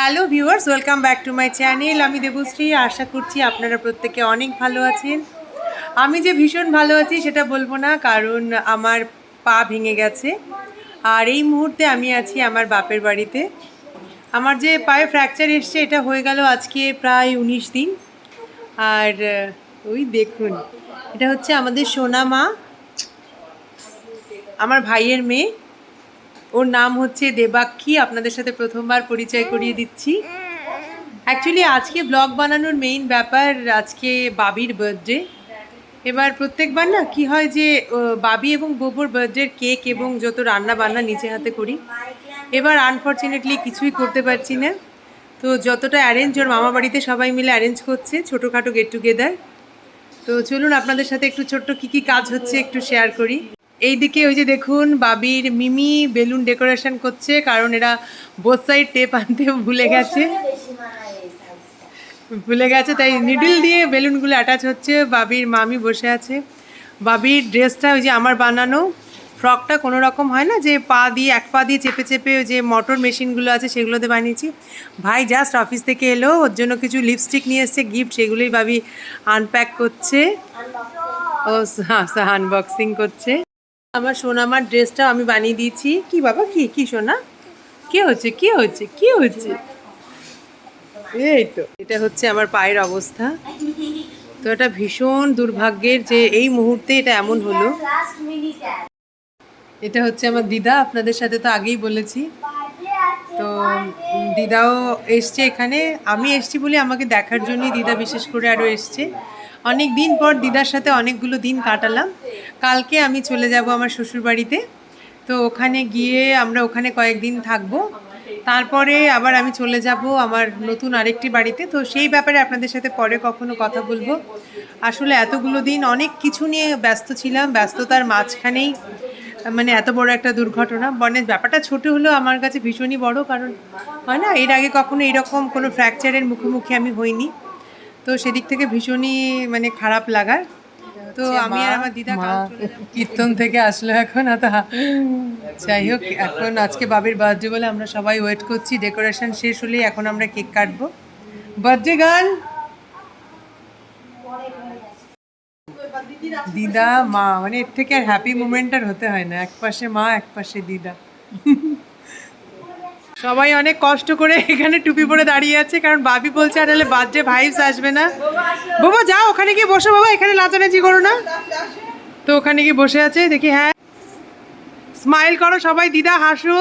Hello viewers, welcome back to my channel. আমি দেবশ্রী, আশা করছি আপনারা প্রত্যেকে অনেক ভালো আছেন। আমি যে ভীষণ ভালো আছি সেটা বলব না, কারণ আমার পা ভেঙে গেছে। আর এই মুহূর্তে আমি আছি আমার বাপের বাড়িতে। আমার যে পায়ে ফ্র্যাকচার এসছে, এটা হয়ে গেল আজকে প্রায় উনিশ দিন। আর, ওই দেখুন, এটা হচ্ছে আমাদের সোনা মা, আমার ভাইয়ের মেয়ে। ওর নাম হচ্ছে দেবাক্ষী। আপনাদের সাথে প্রথমবার পরিচয় করিয়ে দিচ্ছি। অ্যাকচুয়ালি আজকে ব্লগ বানানোর মেইন ব্যাপার আজকে বাবির বার্থডে এবার প্রত্যেকবার না কি হয় যে বাবি এবং ববুর বার্থডের কেক এবং যত রান্না বান্না নিচে হাতে করি। এবার আনফর্চুনেটলি কিছুই করতে পারছি না। তো যতটা অ্যারেঞ্জ ওর মামা বাড়িতে সবাই মিলে অ্যারেঞ্জ করছে ছোটোখাটো গেট টুগেদার তো চলুন আপনাদের সাথে একটু ছোট্ট কি কি কাজ হচ্ছে একটু শেয়ার করি। এইদিকে ওই যে দেখুন, বাবির মিমি বেলুন ডেকোরেশন করছে, কারণ এরা বোথ সাইড টেপ আনতে ভুলে গেছে। ভুলে গেছে, তাই নিডল দিয়ে বেলুনগুলো অ্যাটাচ হচ্ছে, বাবির মামি বসে আছে। বাবির ড্রেসটা ওই যে আমার বানানো ফ্রকটা কোনো রকম হয় না যে পা দিয়ে, এক পা দিয়ে চেপে চেপে যে মোটর মেশিনগুলো আছে, সেগুলোতে বানিয়েছি। ভাই জাস্ট অফিস থেকে এলো, ওর জন্য কিছু লিপস্টিক নিয়ে এসছে গিফট সেগুলোই ভাবি আনপ্যাক করছে। ও আনবক্সিং করছে। আমার সোনামার ড্রেসটা আমি বানিয়ে দিয়েছি। কি বাবা, কি কি সোনা? কি হচ্ছে কি হচ্ছে কি হচ্ছে? এই তো, এটা হচ্ছে আমার পায়ের অবস্থা। তো এটা ভীষণ দুর্ভাগ্যের যে এই মুহূর্তে এটা এমন হলো। এটা হচ্ছে আমার দিদা, আপনাদের সাথে তো আগেই বলেছি। তো দিদাও এসছে এখানে, আমি এসছি বলে আমাকে দেখার জন্যই দিদা বিশেষ করে আরও এসছে। অনেক দিন পর দিদার সাথে অনেকগুলো দিন কাটালাম। কালকে আমি চলে যাব আমার শ্বশুর বাড়িতে তো ওখানে গিয়ে আমরা ওখানে কয়েকদিন থাকব। তারপরে আবার আমি চলে যাব আমার নতুন আরেকটি বাড়িতে। তো সেই ব্যাপারে আপনাদের সাথে পরে কখনো কথা বলব। আসলে এতগুলো দিন অনেক কিছু নিয়ে ব্যস্ত ছিলাম, ব্যস্ততার মাঝখানেই। মানে এত বড় একটা দুর্ঘটনা। মানে ব্যাপারটা ছোট হলেও আমার কাছে ভীষণই বড়, কারণ হয় না, এর আগে কখনো এরকম কোনো ফ্র্যাকচারের মুখোমুখি আমি হইনি। তো সেদিক থেকে ভীষণই মানে খারাপ লাগার। তো আমি আর আমার দিদা কীর্তন থেকে আসলো এখন আতা। যাই হোক এখন আজকে বাবির বার্থডে বলে আমরা সবাই ওয়েট করছি। ডেকোরেশন শেষ হলেই এখন আমরা কেক কাটবো। বার্থডে গান দিদা মা মানে এর থেকে আর হ্যাপি মুমেন্ট আর হতে হয় না। এক পাশে মা এক পাশে দিদা। সবাই অনেক কষ্ট করে এখানে টুপি পরে দাঁড়িয়ে আছে, কারণ বাবি বলছে, আর নাহলে বার্থডে ভাইবস আসবে না। বাবা, যাও, ওখানে গিয়ে বসো বাবা, এখানে নাচানাচি করো না। তো ওখানে গিয়ে বসে আছে, দেখি হ্যাঁ। স্মাইল করো সবাই, দিদা, হাসো।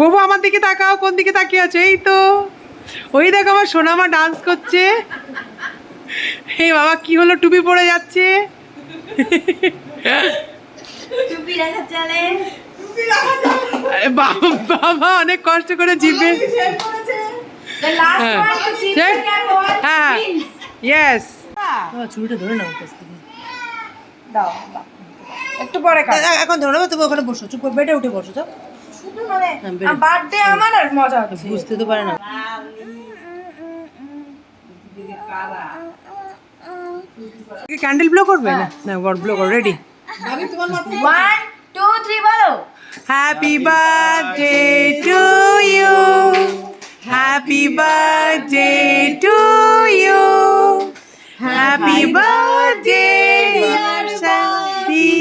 ববু, আমার দিকে তাকাও, কোন দিকে তাকিয়ে আছে? এই তো। ওই দেখো, আমার সোনামা ডান্স করছে। এই বাবা, কি হলো, টুপি পরে যাচ্ছে? টুপি বাবা বাবা অনেক কষ্ট করে জিভে হ্যাঁ। হ্যাঁ। ইয়েস চুলটা ধরে নাও কাছ থেকে। দাও দাও। একটু পরে কাট। এখন ধরো না তুমি ওখানে বসো। চুপ করে বেডে উঠে বসো তো শুধু মানে হ্যাঁ, বেরো। বার্থডে আমার আর মজা হচ্ছে। বুঝতে তো পারে না। ক্যান্ডেল ব্লো করবে? না না ব্লো করো রেডি ওয়ান টু থ্রি বলো। Happy birthday to you happy birthday to you happy birthday dear Sathi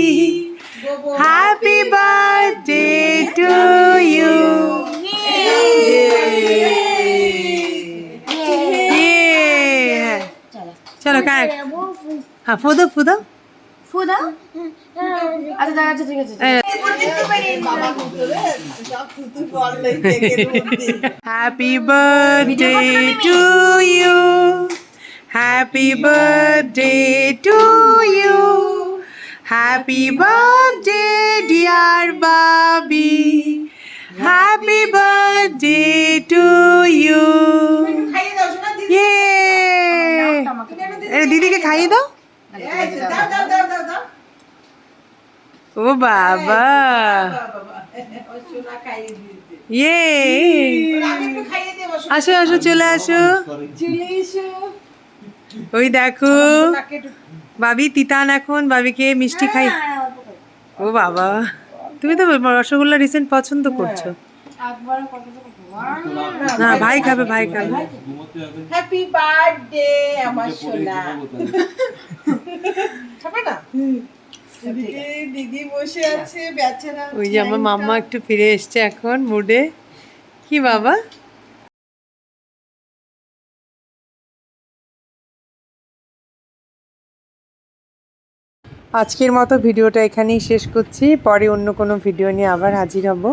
happy birthday to you চলো কার হ্যাঁ ফুদো ফুদো ফু দাও আচ্ছা দাও, আচ্ছা ঠিক আছে Happy birthday to you. Happy birthday to you. Happy birthday, dear Bobby. Happy birthday to you. Yay! এ, দিদিকে খাইয়ে দাও ও বাবা ইয়ে আসো আসো চলে আসো ওই দেখো বাবি তিতান এখন বাবিকে মিষ্টি খাই। ও বাবা তুমি তো রসগোল্লা রিসেন্ট পছন্দ করছ। না ভাই খাবে ভাই খাবে। হ্যাপি বার্থডে আমার সোনা। খাবে না? দিদি বসে আছে। বেচারা ওই যে আমার মাম্মা একটু ফিরে এসছে এখন মুডে কি বাবা? আজকের মতো ভিডিওটা এখানেই শেষ করছি। পরে অন্য কোনো ভিডিও নিয়ে আবার হাজির হব।